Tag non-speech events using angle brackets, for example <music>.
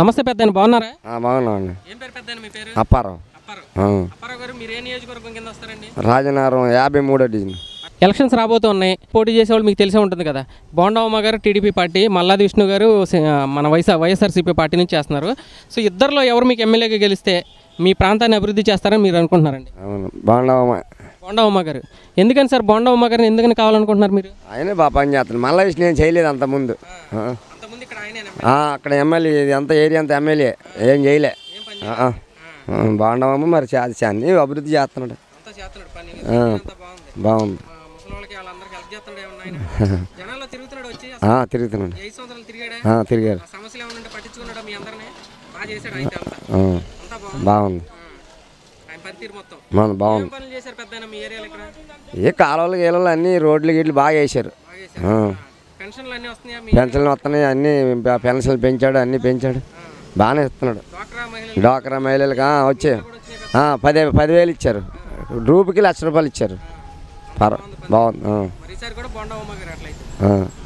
నమస్తే పెద్ద బాగున్నారా? బాగున్నామండి ఏం పేరు పెద్ద మీ పేరు? అప్పారం అప్పారావు. ఆ. అప్పారావు గారు మీరు ఏ నియోజకవర్గం కింద వస్తారండి? రాజనగరం యాభై మూడో డివిజన్. ఎలక్షన్స్ రాబోతూ ఉన్నాయి పోటీ చేసేవాళ్ళు మీకు తెలిసే ఉంటుంది కదా. బోండవమ్మ గారు టీడీపీ పార్టీ మల్లాది విష్ణు గారు మన వైఎస్ఆర్ వైఎస్ఆర్సీపీ పార్టీ నుంచి చేస్తున్నారు. సో ఇద్దరిలో ఎవరు మీకు ఎమ్మెల్యేగా గెలిస్తే మీ ప్రాంతాన్ని అభివృద్ధి చేస్తారని మీరు అనుకుంటున్నారండి? అవును. బాగున్నావమ్మా బోండవమ్మ గారు. ఎందుకని సార్? బోండవమ్మ గారిని ఎందుకని కావాలనుకుంటున్నారు మీరు? ఆయనే బాగా పని చేస్తున్నాడు మళ్ళీ విషయం నేను చేయలేదు అంత ముందు ఆ. అంతకుముందు అక్కడ ఎమ్మెల్యే ఇది అంత ఏరియా అంత ఎమ్మెల్యే. ఏం చేయలే. బాగున్నావమ్మా మరి అన్నీ అభివృద్ధి చేస్తున్నాడు. బాగుంది. <laughs> తిరుగుతున్నాడు తిరిగారు బాగుంది. మన బాగుంది. ఏం కాలువలు గీలలు అన్నీ రోడ్లు గిట్లు బాగా వేసారు ఆ. పెన్షన్లు వస్తున్నాయా అన్నీ పెన్షన్లు పెంచాడు అన్నీ పెంచాడు. బాగానే ఇస్తున్నాడు. డాక్రా మహిళలకు వచ్చే పదే పదివేలు ఇచ్చారు. రూపుకి లక్ష రూపాయలు ఇచ్చారు. పర్వ బాగుంది